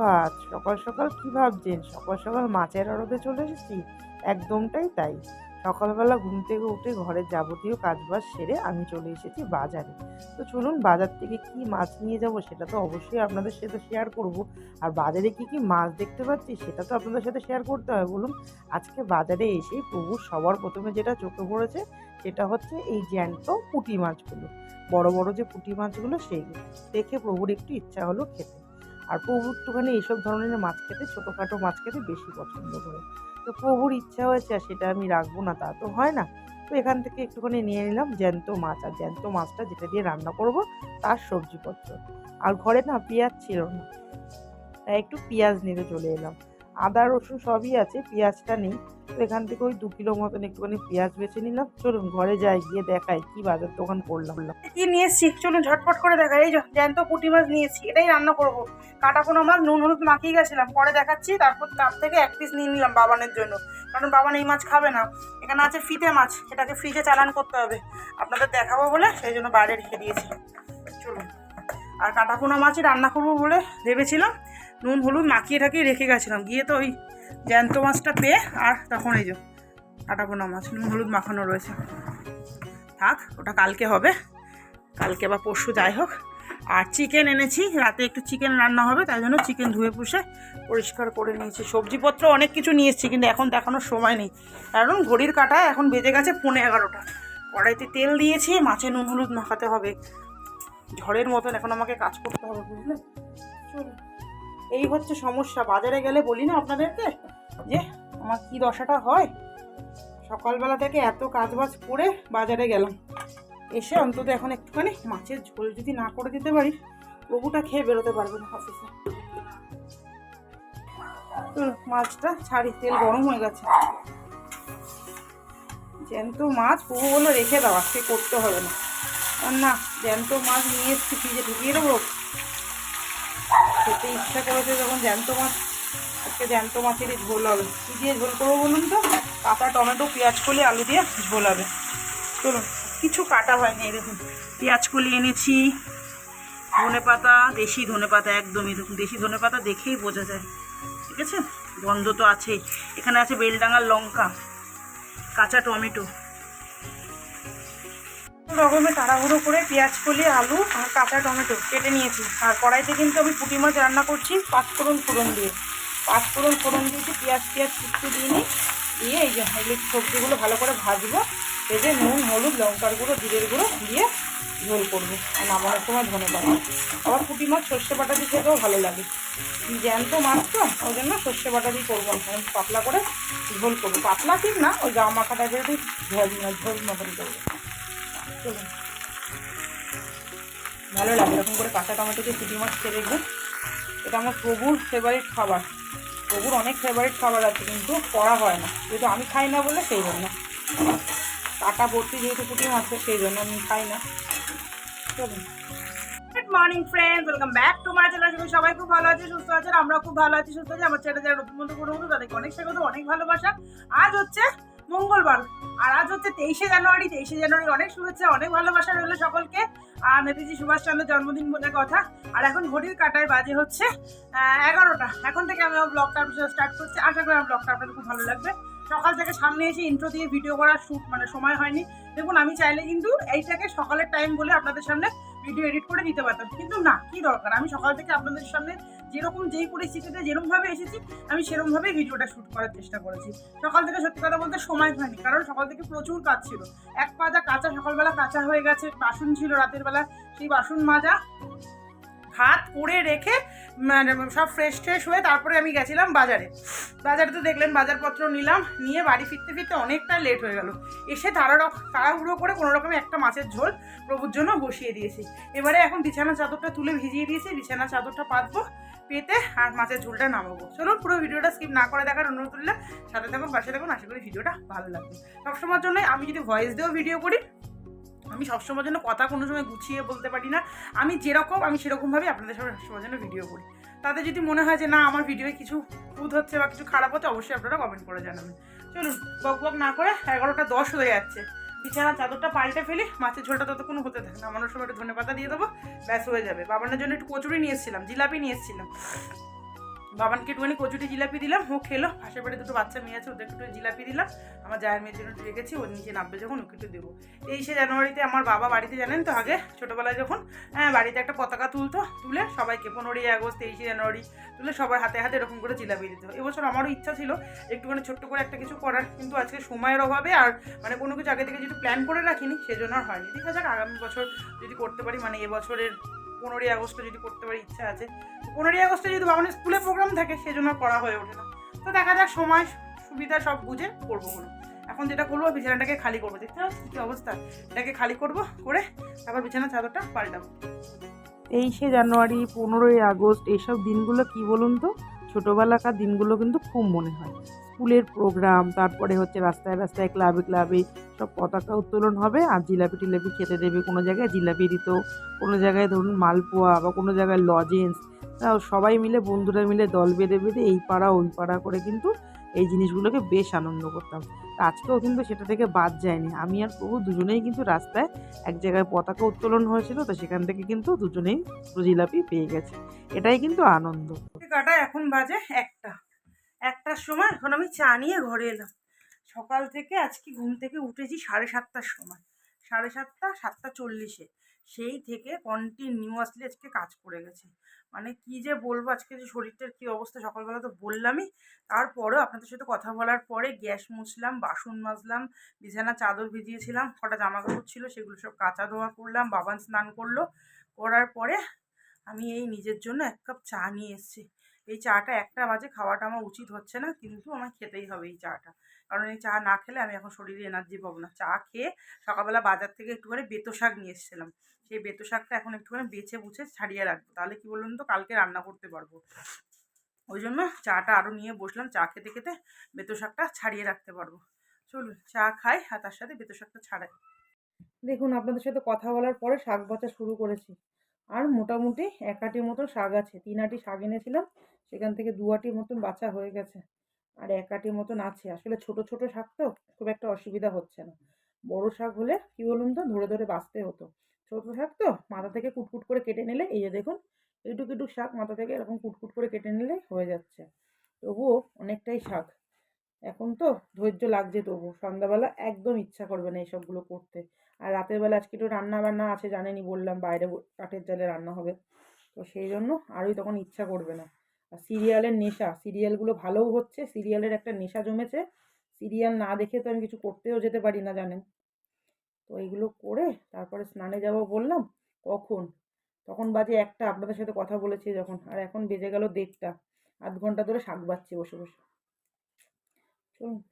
সুপ্রভাত সকাল সকাল কী ভাবছেন? সকাল সকাল মাছের আড়তে চলে এসেছি? একদমটাই তাই। সকালবেলা ঘুম থেকে উঠে ঘরের যাবতীয় কাজবাজ সেরে আমি চলে এসেছি বাজারে। তো চলুন বাজার থেকে কি মাছ নিয়ে যাব সেটা তো অবশ্যই আপনাদের সাথে শেয়ার করব। আর বাজারে কি কি মাছ দেখতে পাচ্ছি সেটা তো আপনাদের সাথে শেয়ার করতে হয়। বলুন, আজকে বাজারে এসেই প্রভুর সবার প্রথমে যেটা চোখে পড়েছে সেটা হচ্ছে এই জ্যান্ত পুঁটি মাছগুলো। বড় বড় যে পুঁটি মাছগুলো সেইগুলো। দেখে প্রভুর একটু ইচ্ছা হলো খেতে। আর প্রভু একটুখানি এইসব ধরনের মাছ খেতে, ছোটোখাটো মাছ খেতে বেশি পছন্দ করে। তো প্রভুর ইচ্ছা হয়েছে, আর সেটা আমি রাখব না, তা তো হয় না। তো এখান থেকে একটুখানি নিয়ে নিলাম জ্যান্ত মাছ, আর জ্যান্ত মাছটা যেটা দিয়ে রান্না করব, তার সবজিপত্র। আর ঘরে না পেঁয়াজ ছিল না, তাই একটু পেঁয়াজ নিতে চলে এলাম। আদা, রসুন সবই আছে, পেঁয়াজটা নেই। তো এখান থেকে ওই দু কিলো মতন একটুখানি পেঁয়াজ বেছে নিলাম। চলুন ঘরে যাই, গিয়ে দেখাই কি বাজার দোকান করলাম কি নিয়ে এসছি? চলুন ঝটপট করে দেখাই। এই জ্যান্ত পুঁটি মাছ নিয়েছি এটাই রান্না করব। কাটা কোনো মাছ, নুন, হলুদ মাখিয়ে গেছিলাম। পরে দেখাচ্ছি, তারপর তার থেকে এক পিস নিয়ে নিলাম বাবানের জন্য। কারণ বাবান এই মাছ খাবে না। এখানে আছে ফিতে মাছ। এটাকে ফ্রিজে চালান করতে হবে। আপনাদের দেখাবো বলে সেই জন্য বাইরে রেখে দিয়েছি চলুন। আর কাটা পোনা মাছই রান্না করব বলে ভেবেছিলাম। নুন হলুদ মাখিয়ে ঠাকিয়ে রেখে গেছিলাম। গিয়ে তো ওই জ্যান্ত মাছটা পেয়ে আর তখন এই যে কাটা পোনা মাছ, নুন হলুদ মাখানো রয়েছে। থাক, ওটা কালকে হবে। কালকে বা পরশু যাই হোক। আর চিকেন এনেছি, রাতে একটু চিকেন রান্না হবে, তাই জন্য চিকেন ধুয়ে পুষে পরিষ্কার করে নিয়েছি। সবজিপত্র অনেক কিছু নিয়ে এসেছি, কিন্তু এখন দেখানোর সময় নেই। কারণ ঘড়ির কাটায় এখন বেজে গেছে পৌনে এগারোটা। কড়াইতে তেল দিয়েছি, মাছে নুন হলুদ মাখাতে হবে। ঝড়ের মতন এখন আমাকে কাজ করতে হবে, বুঝলে? চলুন এই হচ্ছে সমস্যা। বাজারে গেলে বলি না আপনাদেরকে যে আমার কী দশাটা হয়? সকালবেলা থেকে এত কাজবাজ করে বাজারে গেলাম। এসে অন্তত এখন একটুখানি মাছের ঝোল যদি না করে দিতে পারি প্রভুটা খেয়ে বেরোতে পারবে না অফিসে মাছটা ছাড়ি, তেল গরম হয়ে গেছে। জ্যান্ত মাছ প্রভু বলে রেখে দাও, আজকে করতে হবে না। না, জ্যান্ত মাছ নিয়ে এসছি, ফ্রিজে ঢুকিয়ে দেবো। খেতে ইচ্ছা করেছে যখন জ্যান্ত মাছ, আজকে জ্যান্ত মাছেরই ঝোল হবে। কী দিয়ে ঝোল করব বলুন তো? কাঁচা টমেটো, পেঁয়াজ কলি, আলু দিয়ে ঝোল হবে। চলুন, কিছু কাটা হয়নি দেখুন। পেঁয়াজ কলি এনেছি, ধনে পাতা, দেশি ধনে পাতা একদমই, দেখুন, দেশি ধনে পাতা দেখেই বোঝা যায়। ঠিক আছে? গন্ধ তো আছেই। এখানে আছে বেলডাঙার লঙ্কা, কাঁচা টমেটো। রকমের তাড়াহুড়ো করে পেঁয়াজ, কলি, আলু আর কাঁচা টমেটো কেটে নিয়েছি। আর কড়াইতে কিন্তু আমি পুঁটি মাছ রান্না করছি পাঁচফোড়ন ফোড়ন দিয়ে। পাঁচফোড়ন ফোড়ন দিয়েছি পেঁয়াজ পেঁয়াজ কুচু দিয়ে নিই। দিয়ে এই যে এগুলো সবজিগুলো ভালো করে ভাজবো, ভেজে নুন, হলুদ, লঙ্কার গুঁড়ো, জিরের গুঁড়ো দিয়ে ঝোল করব আর নামানোর সময় ধনে পাতা। আবার পুঁটি মাছ সর্ষে বাটা দিয়ে খেতেও ভালো লাগে। জ্যান্ত মাছ তো, ওই জন্য সর্ষে বাটা দিয়ে করব আমি পাতলা করে ঝোল করব। পাতলা ঠিক না, ওই গা মাখা টাইপের ঝোল ঝোল মতন করব। চলুন। ভালো লাগে এরকম করে কাঁচা টমেটো দিয়ে পুঁটি মাছ খেয়ে দেখবেন। এটা আমার প্রভুর ফেভারিট খাবার। প্রভুর অনেক ফেভারিট খাবার আছে, কিন্তু করা হয় না। যেহেতু আমি খাই না বলে সেই জন্য। কাটা ভর্তি যেহেতু পুঁটি মাছ সেই জন্য আমি খাই না। চলুন। Morning friends welcome back to my channel সবাই খুব ভালো আছে সুস্থ আছেন। আমরা খুব ভালো আছি, সুস্থ আছি। আমার চ্যানেল যারা নতুন বন্ধু করে তাদেরকে অনেক স্বাগত, অনেক ভালোবাসা। আজ হচ্ছে মঙ্গলবার। আর আজ হচ্ছে তেইশে জানুয়ারি তেইশে জানুয়ারি অনেক শুভেচ্ছা, অনেক ভালোবাসা রইল সকলকে। আর নেতাজি সুভাষচন্দ্রের জন্মদিন বলে কথা। আর এখন ঘড়ির কাটায় বাজে হচ্ছে এগারোটা। এখন থেকে আমি ব্লগটা স্টার্ট করছি। আশা করি আমার ব্লগটা আপনাদের খুব ভালো লাগবে। সকাল থেকে সামনে এসে ইন্ট্রো দিয়ে ভিডিও করার শ্যুট মানে সময় হয়নি। দেখুন, আমি চাইলে কিন্তু এইটাকে সকালের টাইম বলে আপনাদের সামনে ভিডিও এডিট করে দিতে পারতাম। কিন্তু না, কি দরকার? আমি সকাল থেকে আপনাদের সামনে যেরকম যেই পরিস্থিতিতে যেরকমভাবে এসেছি, আমি সেরকমভাবেই ভিডিওটা শ্যুট করার চেষ্টা করেছি। সকাল থেকে সত্যি কথা বলতে সময় হয়নি, কারণ সকাল থেকে প্রচুর কাজ ছিল। এক পাজা কাঁচা, সকালবেলা কাঁচা হয়ে গেছে, বাসন ছিল রাতের বেলা সেই বাসন মাজা ভাত করে রেখে মানে সব ফ্রেশ ট্রেশ হয়ে তারপরে আমি গেছিলাম বাজারে। বাজারে তো দেখলেন বাজারপত্র নিলাম, নিয়ে বাড়ি ফিরতে ফিরতে অনেকটা লেট হয়ে গেল। এসে তারা তাড়াহুড়ো করে কোনো রকমে একটা মাছের ঝোল প্রভুর জন্য বসিয়ে দিয়েছি। এবারে এখন বিছানা চাদরটা তুলে ভিজিয়ে দিয়েছি, বিছানা চাদরটা পাতবো, পেতে আর মাছের ঝোলটা নামাবো। চলুন পুরো ভিডিওটা স্কিপ না করে দেখার অনুরোধ করলে সাথে থাকুন, পাশে থাকুন, আশা করি ভিডিওটা ভালো লাগবে। সবসময়ের জন্য আমি যদি ভয়েস দিয়েও ভিডিও করি আমি সবসময়ের জন্য কথা কোনো সময় গুছিয়ে বলতে পারি না। আমি যেরকম, আমি সেরকমভাবে আপনাদের সঙ্গে সবসময়ের জন্য ভিডিও করি। তাতে যদি মনে হয় যে, না, আমার ভিডিওয়ে কিছু ভুল হচ্ছে বা কিছু খারাপ হচ্ছে, অবশ্যই আপনারা কমেন্ট করে জানাবেন। চলুন, বক বক না করে এগারোটা দশ হয়ে যাচ্ছে। বিছানার চাদরটা পাল্টে ফেলি, মাছের ঝোলটা ততক্ষণ হতে থাকে নামানোর সময় একটু ধনে পাতা দিয়ে দেবো, ব্যাস হয়ে যাবে। বাবানের জন্য একটু কচুরি নিয়ে এসেছিলাম, জিলাপি নিয়ে এসেছিলাম। বাবানকে একটুখানি কচুটি জিলাপি দিলাম ও খেলো। পাশের বাড়ি দুটো বাচ্চা মেয়ে আছে, ওদের একটু জিলাপি দিলাম। আমার জায়ের মেয়ের জন্য রেখেছি ওর নিচে নামবে যখন, ওকে একটু দেবো। তেইশে জানুয়ারিতে আমার বাবা বাড়িতে, জানেন তো আগে, ছোটোবেলায় যখন হ্যাঁ বাড়িতে একটা পতাকা তুলতো, তুলে সবাইকে, পনেরোই আগস্ট, তেইশে জানুয়ারি, তুলে সবার হাতে হাতে এরকম করে জিলাপি দিত। এবছর আমারও ইচ্ছা ছিল একটুখানি ছোট্ট করে একটা কিছু করার, কিন্তু আজকে সময়ের অভাবে আর মানে কোনো কিছু আগে থেকে যেহেতু প্ল্যান করে রাখিনি, সেজন্য আর হয়নি। দেখা যাক, আগামী বছর যদি করতে পারি মানে এবছরের পনেরোই আগস্টে যদি করতে পারি, ইচ্ছা আছে। পনেরোই আগস্টে যদি বাবনের স্কুলে প্রোগ্রাম থাকে, সেজন্য করা হয়ে ওঠে না। তো দেখা যাক, সময় সুবিধা সব বুঝে করব কোনো। এখন যেটা করব, বিছানাটাকে খালি করব। দেখতে পাচ্ছি কী অবস্থা? এটাকে খালি করব, করে তারপর বিছানার চাদরটা পাল্টাবো। তেইশে জানুয়ারি, পনেরোই আগস্ট এইসব দিনগুলো কি বলুন তো? ছোটোবেলাকার দিনগুলো কিন্তু খুব মনে হয়। স্কুলের প্রোগ্রাম তারপরে হচ্ছে রাস্তায় রাস্তায় ক্লাবে ক্লাবে সব পতাকা উত্তোলন হবে আর জিলাপি টিলাপি খেতে দেবে। কোনো জায়গায় জিলাপি দিত, কোনো জায়গায় ধরুন মালপোয়া বা কোনো জায়গায় লজেন্স সবাই মিলে, বন্ধুরা মিলে দল বেঁধে বেঁধে এই পাড়া ওই পাড়া করে কিন্তু এই জিনিসগুলোকে বেশ আনন্দ করতাম। আজকেও কিন্তু সেটা থেকে বাদ যায়নি। আমি আর প্রভু দুজনেই কিন্তু রাস্তায় এক জায়গায় পতাকা উত্তোলন হয়েছিল, তো সেখান থেকে কিন্তু দুজনেই জিলাপি পেয়ে গেছে। এটাই কিন্তু আনন্দ। কাটা? এখন বাজে একটা। একটার সময় এখন আমি চা নিয়ে ঘরে এলাম। সকাল থেকে আজকে ঘুম থেকে উঠেছি সাড়ে সাতটার সময়। সাড়ে সাতটা সাতটা চল্লিশে। সেই থেকে কন্টিনিউয়াসলি আজকে কাজ করে গেছে। মানে কি যে বলব, আজকে যে শরীরটার কী অবস্থা সকালবেলা তো বললামই। তারপরেও আপনাদের সাথে কথা বলার পরে গ্যাস মুছলাম, বাসন মাজলাম বিছানা চাদর ভিজিয়েছিলাম, কটা জামা কাপড় ছিল সেগুলো সব কাঁচা ধোয়া করলাম, বাবান স্নান করল। করার পরে আমি এই নিজের জন্য এক কাপ চা নিয়ে এসেছি। এই চাটা একটা বাজে খাওয়াটা আমার উচিত হচ্ছে না, কিন্তু আমার খেতেই হবে এই চাটা। কারণ এই চা না খেলে আমি এখন শরীরে এনার্জি পাবো না। চা খেয়ে সকালবেলা বাজার থেকে একটুখানি বেতো শাক নিয়ে এসেছিলাম। সেই বেতো শাকটা এখন একটুখানি বেছে বুছে ছাড়িয়ে রাখব। তাহলে কি বলুন তো, কালকে রান্না করতে পারব। ওই জন্য চাটা আরও নিয়ে বসলাম। চা খেতে খেতে বেতো শাকটা ছাড়িয়ে রাখতে পারব। চলুন, চা খাই আর তার সাথে বেতো শাকটা ছাড়াই। দেখুন, আপনাদের সাথে কথা বলার পরে শাক বাছা শুরু করেছি। আর মোটামুটি এক আটির মতো শাক আছে। তিন আটি শাক এনেছিলাম। সেখান থেকে দু আটির মতন বাছা হয়ে গেছে। আর এক আটির মতন আছে। আসলে ছোট ছোট শাক তো খুব একটা অসুবিধা হচ্ছে না। বড় শাক হলে কি বলুন তো, ধরে ধরে বাঁচতে হতো। ছোট শাক তো মাথা থেকে কুটকুট করে কেটে নিলে, এই যে দেখুন, এইটুক এইটুক শাক মাথা থেকে এরকম কুটকুট করে কেটে নিলে হয়ে যাচ্ছে। তবুও অনেকটাই শাক। এখন তো ধৈর্য লাগছে তবু, সন্ধ্যাবেলা একদম ইচ্ছা করবে না এইসবগুলো করতে। আর রাতের বেলা আজকে একটু রান্না বান্না আছে জানেনি বললাম, বাইরে কাঠের জালে রান্না হবে। তো সেই জন্য আরই তখন ইচ্ছা করবে না। সিরিয়ালের নেশা, সিরিয়ালগুলো ভালোও হচ্ছে, সিরিয়ালের একটা নেশা জমেছে। সিরিয়াল না দেখে তো আমি কিছু করতেও যেতে পারি না, জানেন? তো এইগুলো করে তারপরে স্নানে যাব বললাম, কখন? তখন বাজে একটা, আপনাদের সাথে কথা বলেছি যখন, আর এখন বেজে গেল দেড়টা। আধ ঘণ্টা ধরে শাক বাচ্ছি বসে বসে। চলুন।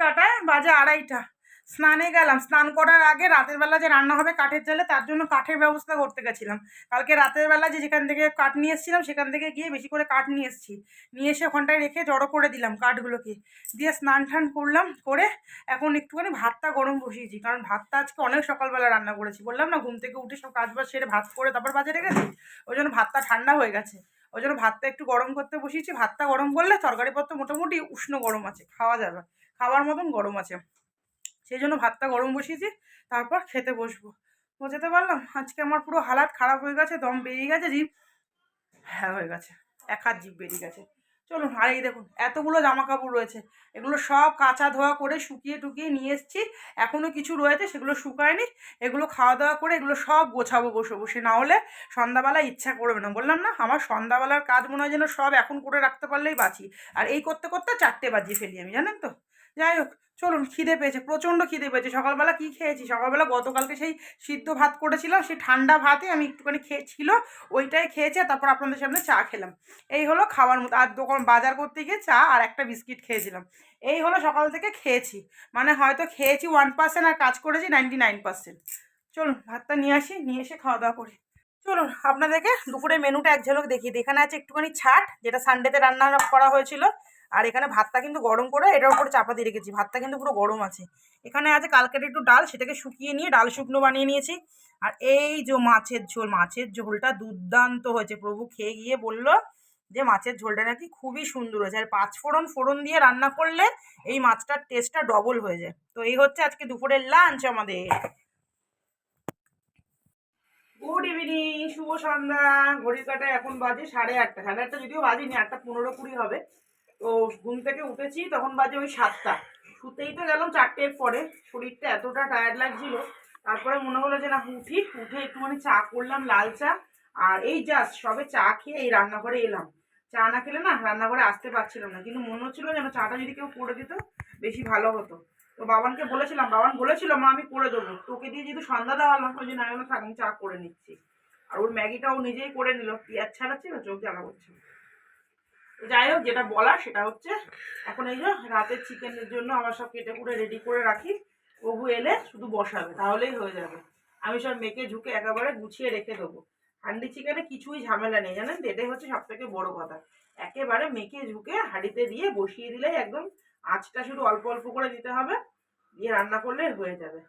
কাটায় বাজে আড়াইটা। স্নানে গেলাম। স্নান করার আগে রাতের বেলা যে রান্না হবে কাঠের জালে, তার জন্য কাঠের ব্যবস্থা করতে গেছিলাম। কালকে রাতের বেলা যে যেখান থেকে কাঠ নিয়ে এসেছিলাম, সেখান থেকে গিয়ে বেশি করে কাঠ নিয়ে এসেছি। নিয়ে এসে ওখানটায় রেখে জড়ো করে দিলাম কাঠগুলোকে। দিয়ে স্নান টান করলাম, করে এখন একটুখানি ভাতটা গরম বসিয়েছি। কারণ ভাতটা আজকে অনেক সকালবেলা রান্না করেছি। বললাম না, ঘুম থেকে উঠে সব কাজ বাজ সেরে ভাত করে তারপর বাজারে রেখেছি ওই জন্য ভাতটা ঠান্ডা হয়ে গেছে। ওই জন্য ভাতটা একটু গরম করতে বসিয়েছি। ভাতটা গরম করলে তরকারিপত্র মোটামুটি উষ্ণ গরম আছে, খাওয়া যাবে। খাওয়ার মতন গরম আছে। সেই জন্য ভাতটা গরম বসিয়েছি, তারপর খেতে বসবো। বোঝাতে পারলাম আজকে আমার পুরো হালাত খারাপ হয়ে গেছে, দম বেরিয়ে গেছে, জিভ হ্যাঁ হয়ে গেছে, এক হাত জিভ বেরিয়ে গেছে। চলুন, আর এই দেখুন, এতগুলো জামা কাপড় রয়েছে, এগুলো সব কাঁচা ধোয়া করে শুকিয়ে টুকিয়ে নিয়ে এসেছি এখনও কিছু রয়েছে, সেগুলো শুকায়নি, এগুলো খাওয়া দাওয়া করে এগুলো সব গোছাবো বসে বসে না হলে সন্ধ্যাবেলা ইচ্ছা করবে না। বললাম, না, আমার সন্ধ্যাবেলার কাজ মনে হয় যেন সব এখন করে রাখতে পারলেই বাঁচি। আর এই করতে করতে চারটে বাজিয়ে ফেলি আমি, জানেন তো? যাই হোক চলুন, খিদে পেয়েছে, প্রচণ্ড খিদে পেয়েছে। সকালবেলা কী খেয়েছি? সকালবেলা গতকালকে সেই সিদ্ধ ভাত করেছিলাম, সেই ঠান্ডা ভাতে আমি একটুখানি খেয়েছিল, ওইটাই খেয়েছে তারপর আপনাদের সামনে চা খেলাম। এই হলো খাওয়ার মতো। আর দোকান বাজার করতে গিয়ে চা আর একটা বিস্কিট খেয়েছিলাম। এই হলো সকাল থেকে খেয়েছি। মানে হয়তো খেয়েছি ওয়ান পার্সেন্ট আর কাজ করেছি নাইনটি নাইন পার্সেন্ট। চলুন, ভাতটা নিয়ে আসি, নিয়ে এসে খাওয়া দাওয়া করি। চলুন, আপনাদেরকে দুপুরের মেনুটা এক ঝলক দিই। এখানে আছে একটুখানি ছাট, যেটা সানডেতে রান্না করা হয়েছিল। আর এখানে ভাতটা কিন্তু গরম করে এটার উপরে চাপা দিয়ে রেখেছি। ভাতটা কিন্তু পুরো গরম আছে। এখানে আছে কালকের একটু ডাল, সেটাকে শুকিয়ে নিয়ে ডাল শুকনো বানিয়ে নিয়েছি। আর এই যে মাছের ঝোল, মাছের ঝোলটা দুর্দান্ত হয়েছে। প্রভু খেয়ে গিয়ে বলল যে মাছের ঝোলটা নাকি খুবই সুন্দর হয়েছে। আর পাঁচ ফোড়ন ফোড়ন দিয়ে রান্না করলে এই মাছটার টেস্টটা ডবল হয়ে যায়। তো এই হচ্ছে আজকে দুপুরের লাঞ্চ আমাদের। গুড ইভিনিং শুভ সন্ধ্যা। ঘড়ির কাটা এখন বাজে সাড়ে আটটা। সাড়ে আটটা যদিও বাজেনি, আটটা পনেরো কুড়ি হবে। তো ঘুম থেকে উঠেছি, তখন বাজে ওই সাতটা। শুতেই তো গেলাম চারটের পরে, শরীরটা এতটা টায়ার্ড লাগছিল। তারপরে মনে হলো যে না, উঠি, উঠে একটুখানি চা করলাম, লাল চা। আর এই জাস্ট সবে চা খেয়ে এই রান্নাঘরে এলাম। চা না খেলে না রান্নাঘরে আসতে পারছিলাম না, কিন্তু মনে হচ্ছিল যেন চাটা যদি কেউ করে দিত, বেশি ভালো হতো। তো বাবানকে বলেছিলাম, বাবান বলেছিল, মা, আমি করে দেবো। তোকে দিয়ে যেহেতু সন্ধ্যা দেওয়া হলাম ওই জন্য আমি থাক, আমি চা করে নিচ্ছি। আর ওর ম্যাগিটাও নিজেই করে নিল, পেঁয়াজ না চোখ জ্বালা করছে। তো যাই হোক, যেটা বলার সেটা হচ্ছে, এখন এই যে রাতের চিকেনের জন্য আমার সব কেটে কুটে রেডি করে রাখি। প্রভু এলে শুধু বসাবে, তাহলেই হয়ে যাবে। আমি সব মেখে ঝুঁকে একেবারে গুছিয়ে রেখে দেবো। হান্ডি চিকেনে কিছুই ঝামেলা নেই, জানেন এটাই হচ্ছে সব থেকে বড় কথা। একেবারে মেখে ঝুঁকে হাঁড়িতে দিয়ে বসিয়ে দিলেই একদম আঁচটা শুধু অল্প অল্প করে দিতে হবে, দিয়ে রান্না করলে হয়ে যাবে।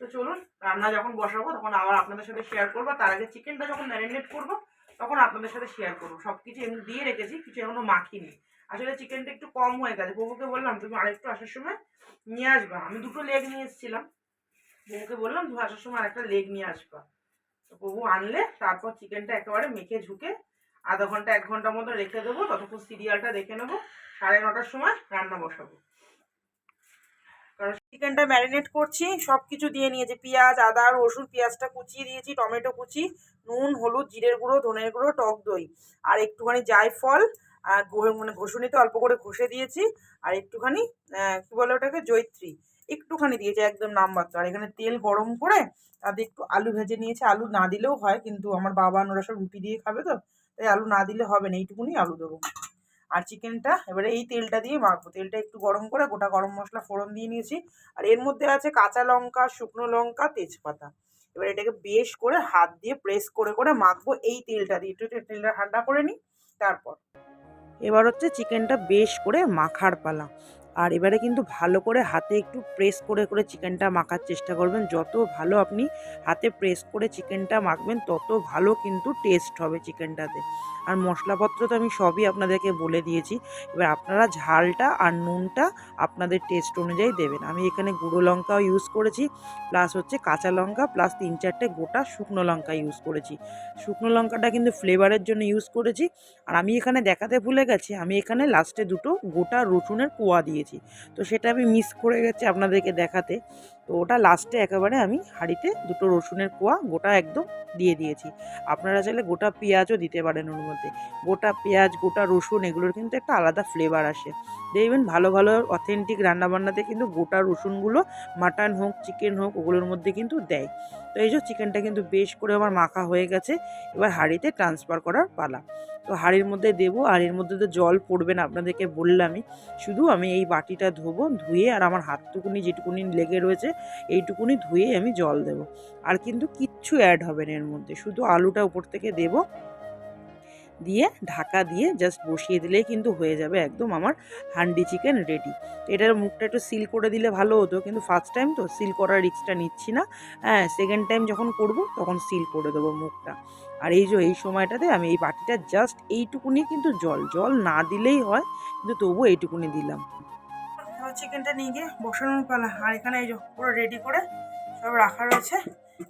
তো চলুন, রান্না যখন বসাবো, তখন আবার আপনাদের সাথে শেয়ার করব। তার আগে চিকেনটা যখন ম্যারিনেট করব তখন আপনাদের সাথে শেয়ার করব। সব কিছু এমনি দিয়ে রেখেছি, কিছু এখনও মাখিনি। আসলে চিকেনটা একটু কম হয়ে গেছে। প্রভুকে বললাম, তুমি আরেকটু আসার সময় নিয়ে আসবা। আমি দুটো লেগ নিয়ে এসেছিলাম। বউকে বললাম, তুমি আসার সময় আরেকটা লেগ নিয়ে আসবা। প্রভু আনলে, তারপর চিকেনটা একেবারে মেখে ঝুঁকে আধা ঘণ্টা, এক ঘণ্টার মতো রেখে দেবো। ততক্ষণ সিরিয়ালটা দেখে নেব। সাড়ে নটার সময় রান্না বসাবো। কারণ চিকেনটা ম্যারিনেট করছি সব কিছু দিয়ে নিয়েছি। পেঁয়াজ, আদা, রসুন, পেঁয়াজটা কুচিয়ে দিয়েছি, টমেটো কুচি, নুন, হলুদ, জিরের গুঁড়ো, ধনের গুঁড়ো, টক দই। আর একটুখানি জায়ফল মানে ঘষুনিতে অল্প করে ঘষে দিয়েছি, আর একটুখানি কি বলে ওটাকে জৈত্রী একটুখানি দিয়েছি, একদম নামমাত্র আর এখানে তেল গরম করে তাতে একটু আলু ভেজে নিয়েছি। আলু না দিলেও হয়, কিন্তু আমার বাবা ওরা সব রুটি দিয়ে খাবে তো, তাই আলু না দিলে হবে না, এইটুকুনি আলু দেবো। আর চিকেনটা এবারে এই তেলটা দিয়ে মাখবো। তেলটা একটু গরম করে গোটা গরম মশলা ফোড়ন দিয়ে নিয়েছি। আর এর মধ্যে আছে কাঁচা লঙ্কা, শুকনো লঙ্কা, তেজপাতা। এবার এটাকে বেশ করে হাত দিয়ে প্রেস করে করে মাখবো এই তেলটা দিয়ে। একটু তেলটা ঠান্ডা করে নিই, তারপর। এবার হচ্ছে চিকেনটা বেশ করে মাখার পালা। আর এবারে কিন্তু ভালো করে হাতে একটু প্রেস করে করে চিকেনটা মাখার চেষ্টা করবেন। যত ভালো আপনি হাতে প্রেস করে চিকেনটা মাখবেন, তত ভালো কিন্তু টেস্ট হবে চিকেনটাতে আর মশলাপত্র তো আমি সবই আপনাদেরকে বলে দিয়েছি। এবার আপনারা ঝালটা আর নুনটা আপনাদের টেস্ট অনুযায়ী দেবেন। আমি এখানে গুঁড়ো লঙ্কাও ইউজ করেছি প্লাস হচ্ছে কাঁচা লঙ্কা প্লাস তিন চারটে গোটা শুকনো লঙ্কা ইউজ করেছি। শুকনো লঙ্কাটা কিন্তু ফ্লেভারের জন্য ইউজ করেছি। আর আমি এখানে দেখাতে ভুলে গেছি, আমি এখানে লাস্টে দুটো গোটা রসুনের কোয়া দিয়েছি। তো সেটা আমি মিস করে গেছি আপনাদেরকে দেখাতে। তো ওটা লাস্টে একেবারে আমি হাঁড়িতে দুটো রসুনের কোয়া গোটা একদম দিয়ে দিয়েছি। আপনারা চাইলে গোটা পেঁয়াজও দিতে পারেন ওর মধ্যে। গোটা পেঁয়াজ, গোটা রসুন এগুলোর কিন্তু একটা আলাদা ফ্লেভার আসে। দেখবেন ভালো ভালো অথেন্টিক রান্নাবান্নাতে কিন্তু গোটা রসুনগুলো মাটন হোক চিকেন হোক ওগুলোর মধ্যে কিন্তু দেয়। তো এই যে চিকেনটা কিন্তু বেশ করে আমার মাখা হয়ে গেছে। এবার হাঁড়িতে ট্রান্সফার করার পালা। তো হাঁড়ির মধ্যে দেবো আর এর মধ্যে তো জল পড়বে না, আপনাদেরকে বললামই। শুধু আমি এই বাটিটা ধোবো, ধুয়ে আর আমার হাতটুকুনি যেটুকুনি লেগে রয়েছে, এইটুকুনি ধুয়ে আমি জল দেবো। আর কিন্তু কিচ্ছু অ্যাড হবে না এর মধ্যে, শুধু আলুটা উপর থেকে দেবো। দিয়ে ঢাকা দিয়ে জাস্ট বসিয়ে দিলেই কিন্তু হয়ে যাবে একদম আমার হান্ডি চিকেন রেডি এটার মুখটা একটু সিল করে দিলে ভালো হতো, কিন্তু ফার্স্ট টাইম তো সিল করার রিক্সটা নিচ্ছি না। হ্যাঁ সেকেন্ড টাইম যখন করব, তখন সিল করে দেবো মুখটা। আর এই যে, এই সময়টাতে আমি এই বাটিটা জাস্ট এইটুকুনি কিন্তু জল জল না দিলেই হয়, কিন্তু তবু এইটুকুনি দিলাম। চিকেনটা নিয়ে গিয়ে বসানোর পালা। আর এখানে এই যে, পুরো রেডি করে সব রাখা রয়েছে।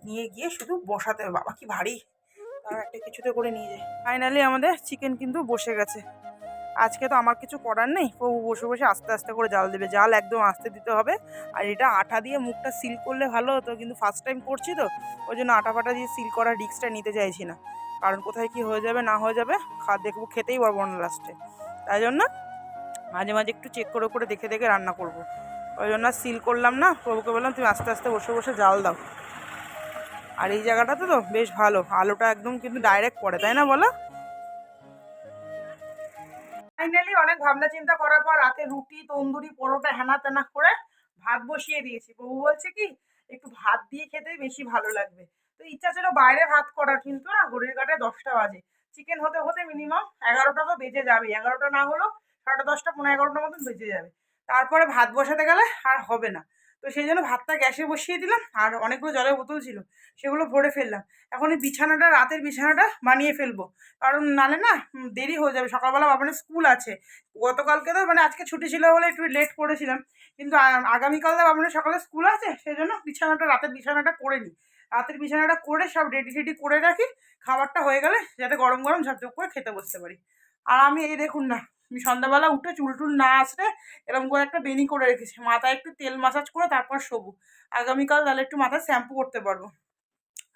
নিয়ে গিয়ে শুধু বসাতে বাবা, কি ভারী। আর একটা কিছুতে করে নিয়ে যায় ফাইনালি আমাদের চিকেন কিন্তু বসে গেছে। আজকে তো আমার কিছু করার নেই। প্রভু বসে বসে আস্তে আস্তে করে জাল দেবে। জাল একদম আস্তে দিতে হবে। আর এটা আঠা দিয়ে মুখটা সিল করলে ভালো হতো, কিন্তু ফার্স্ট টাইম করছি তো, ওই জন্য আটা ফাটা দিয়ে সিল করার রিস্কটা নিতে চাইছি না। কারণ কোথায় কি হয়ে যাবে না হয়ে যাবে, খা, দেখব, খেতেই পারব না লাস্টে তাই জন্য মাঝে মাঝে একটু চেক করে করে দেখে দেখে রান্না করব। ওই জন্য সিল করলাম না। প্রভুকে বললাম, তুমি আস্তে আস্তে বসে বসে জাল দাও। আর এই জায়গাটাতে তো বেশ ভালো। আলোটা একদম কিন্তু ডাইরেক্ট পড়ে, তাই না বলো? ফাইনালি অনেক ভাবনা চিন্তা করার পর রাতে রুটি, তন্দুরি, পরোটা হেনা তেনা করে ভাত বসিয়ে দিয়েছি। বউ বলছে কি, একটু ভাত দিয়ে খেতে বেশি ভালো লাগবে। তো ইচ্ছা ছিল বাইরে ভাত করার, কিন্তু না ঘড়ির কাটায় দশটা বাজে। চিকেন হতে হতে মিনিমাম এগারোটা তো বেজে যাবে এগারোটা না হলো সাড়ে দশটা পনেরো এগারোটার মতন বেজে যাবে। তারপরে ভাত বসাতে গেলে আর হবে না। তো সেই জন্য ভাতটা গ্যাসে বসিয়ে দিলাম আর অনেকগুলো জলের বোতল ছিল, সেগুলো ভরে ফেললাম। এখন এই বিছানাটা, রাতের বিছানাটা বানিয়ে ফেলব। কারণ নালে না দেরি হয়ে যাবে। সকালবেলা বাবানের স্কুল আছে। গতকালকে তো মানে আজকে ছুটি ছিল বলে একটু লেট করেছিলাম। কিন্তু আগামীকাল তো বাবানের সকালে স্কুল আছে, সেই জন্য বিছানাটা, রাতের বিছানাটা করে নিই। রাতের বিছানাটা করে সব রেডি রেডি করে রাখি। খাবারটা হয়ে গেলে যাতে গরম গরম ঝপঝপ করে খেতে বসতে পারি। আর আমি, এই দেখুন না আমি সন্ধ্যাবেলা উঠে, চুল টুল না আসলে এরকম করে একটা বেনি করে রেখেছি। মাথায় একটু তেল মাসাজ করে তারপর শোবো। আগামীকাল তাহলে একটু মাথায় শ্যাম্পু করতে পারব।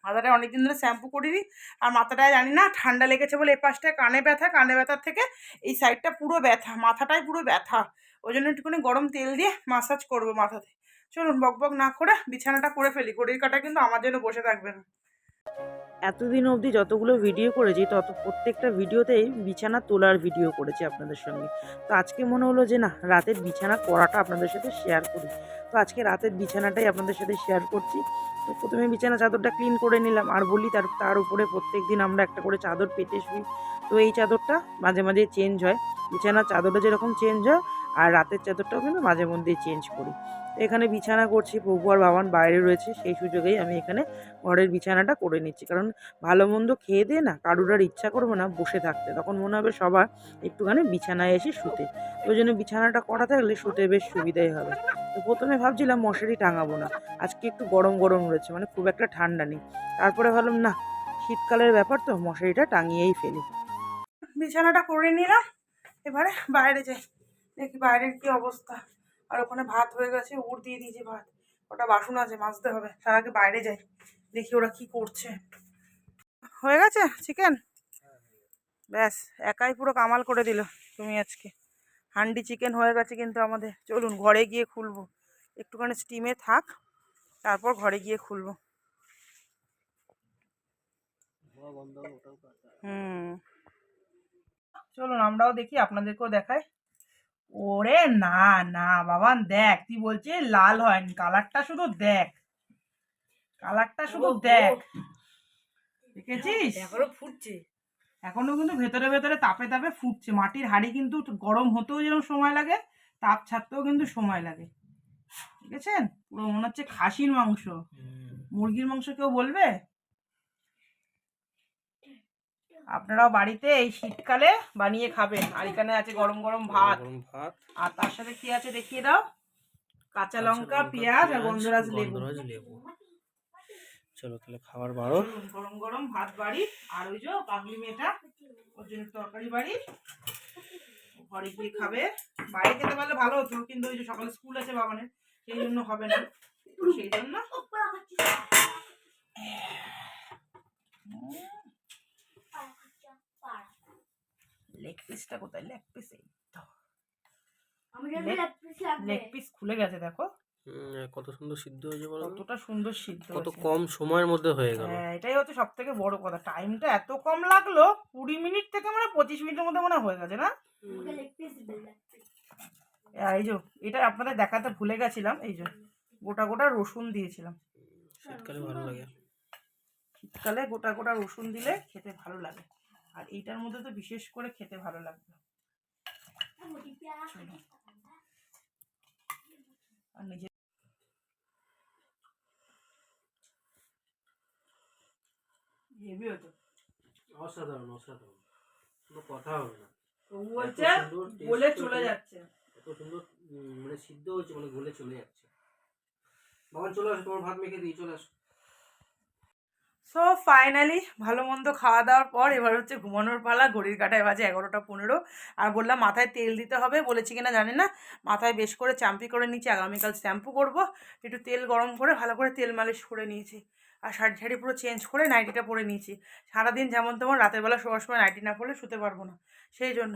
মাথাটায় অনেকদিন ধরে শ্যাম্পু করিনি আর মাথাটায় জানি না ঠান্ডা লেগেছে বলে এ পাশটায় কানে ব্যথা, কানে ব্যথার থেকে এই সাইডটা পুরো ব্যথা, মাথাটাই পুরো ব্যথা। ওই জন্য একটুখানি গরম তেল দিয়ে মাসাজ করব মাথাতে। চলুন বক বক না করে বিছানাটা করে ফেলি, ঘড়ির কাটা কিন্তু আমার জন্য বসে থাকবে না। এতদিন অবধি যতগুলো ভিডিও করেছি, তত প্রত্যেকটা ভিডিওতেই বিছানা তোলার ভিডিও করেছি আপনাদের সঙ্গে। তো আজকে মনে হলো যে না, রাতের বিছানা করাটা আপনাদের সাথে শেয়ার করি। তো আজকে রাতের বিছানাটাই আপনাদের সাথে শেয়ার করছি। তো প্রথমে বিছানা চাদরটা ক্লিন করে নিলাম আর বলি তার তার উপরে প্রত্যেক দিন আমরা একটা করে চাদর পেতে শুই। তো এই চাদরটা মাঝে মাঝে চেঞ্জ হয়। বিছানার চাদরটা যেরকম চেঞ্জ হয় আর রাতের চাদরটাও কিন্তু মাঝে মধ্যেই চেঞ্জ করি। এখানে বিছানা করছি, প্রভু আর বাবান বাইরে রয়েছে, সেই সুযোগেই আমি এখানে ঘরের বিছানাটা করে নিচ্ছি। কারণ ভালো মন্দ খেয়ে দিয়ে না কারুর আর ইচ্ছা করবে না বসে থাকতে। তখন মনে হবে সবার একটুখানি বিছানায় এসে শুতে। ওই জন্য বিছানাটা করা থাকলে শুতে বেশ সুবিধাই হবে। তো প্রথমে ভাবছিলাম মশারি টাঙাবো না। আজকে একটু গরম গরম রয়েছে মানে খুব একটা ঠান্ডা নেই। তারপরে ভাবলাম, না, শীতকালের ব্যাপার তো, মশারিটা টাঙিয়েই ফেলি। বিছানাটা করে নিলাম। এবারে বাইরে যাই। দেখি বাইরের কি অবস্থা। আর ওখানে ভাত হয়ে গেছে উড় দিয়ে দিয়েছি ভাত। ওটা বাসন আছে মাজতে হবে। তার আগে বাইরে যাই দেখি ওরা কি করছে। হয়ে গেছে চিকেন ব্যাস একাই পুরো কামাল করে দিল তুমি আজকে। হান্ডি চিকেন হয়ে গেছে কিন্তু আমাদের। চলুন ঘরে গিয়ে খুলবো। একটুখানি স্টিমে থাক তারপর ঘরে গিয়ে খুলবো। হুম। চলুন আমরাও দেখি আপনাদেরকেও দেখাই। ওরে না না বাবান দেখ তুই বলছিস লাল হয়নি কালারটা শুধু দেখ। কালারটা শুধু দেখ। দেখেছিস? এখনও ফুটছে। এখনও কিন্তু ভেতরে ভেতরে তাপে তাপে ফুটছে। মাটির হাঁড়ি কিন্তু গরম হতেও যেরকম সময় লাগে তাপ ছাড়তেও কিন্তু সময় লাগে। ঠিক দেখেছেন? পুরো মনে হচ্ছে খাসির মাংস। মুরগির মাংস কেউ বলবে? আপনারাও বাড়িতে এই শীতকালে বানিয়ে খাবেন। আর এখানে আছে গরম গরম ভাত। ভাত। আর তার সাথে কি আছে দেখিয়ে দাও? কাঁচা লঙ্কা পেঁয়াজ আর গন্ধরাজ লেবু। লেবু। চলো তাহলে খাবার বারো গরম গরম ভাত বাড়ি। আর ওই যে পাগলি মেয়েটা ওর জন্য তরকারি বাড়ি। ঘরে গিয়ে খাবে? বাইরে খেতে পারলে ভালো হতো কিন্তু ওই যে সকালে স্কুল আছে বাবানের সেই জন্য হবে না। সেই জন্য লেগ পিসটা কোথায়? লেগ পিস এই তো লেগ পিস খুলে গেছে দেখো। কত সুন্দর সিদ্ধ হয়েছে বলো কতটা সুন্দর সিদ্ধ কত কম সময়ের মধ্যে হয়ে গেল। হ্যাঁ এটাই হচ্ছে সব থেকে বড় কথা। টাইমটা এত কম লাগল কুড়ি মিনিট থেকে মানে পঁচিশ মিনিটের মধ্যে মনে হয় হয়ে গেছে না? এই যে এটা আপনাদের দেখাতে ভুলে গেছিলাম এই যে গোটা গোটা রসুন দিয়েছিলাম। শীতকালে ভালো লাগে। শীতকালে গোটা গোটা রসুন দিলে খেতে ভালো লাগে। আর এইটার মধ্যে তো বিশেষ করে খেতে ভালো লাগবে চলো। আর নিজে হেভি হতো। অসাধারণ অসাধারণ। কোনো কথা হবে না। বলছে বলে চলে যাচ্ছে। এত সুন্দর মানে সিদ্ধ হয়েছে মানে গলে চলে যাচ্ছে। বাবান চলে আসো তোমার ভাত মেখে দিই চলে আসো। ফাইনালি ভালো মন্দ খাওয়া দাওয়ার পর এবার হচ্ছে ঘুমানোর পালা, ঘড়ির কাটায় বাজে এগারোটা পনেরো। আর বললাম, মাথায় তেল দিতে হবে। বলেছি কিনা জানি না। মাথায় বেশ করে চাম্পি করে নিয়েছি, আগামীকাল শ্যাম্পু করব। একটু তেল গরম করে ভালো করে তেল মালিশ করে নিয়েছি। আর শাড়ি ঝাড়ি পুরো চেঞ্জ করে নাইটিটা পরে নিয়েছি। সারাদিন যেমন তেমন রাতের বেলা শোয়ার সময় নাইটি না পরলে শুতে পারব না। সেই জন্য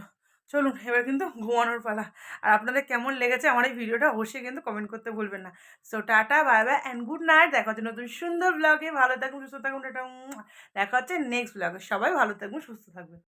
চলুন, এবার কিন্তু ঘুমানোর পালা। আর আপনাদের কেমন লেগেছে আমার এই ভিডিওটা অবশ্যই কিন্তু কমেন্ট করতে ভুলবেন না। So tata bye bye and good night দেখা হচ্ছে নতুন সুন্দর ব্লগে ভালো থাকুন, সুস্থ থাকুন এটা দেখা হচ্ছে নেক্সট ব্লগে সবাই ভালো থাকবেন, সুস্থ থাকবেন।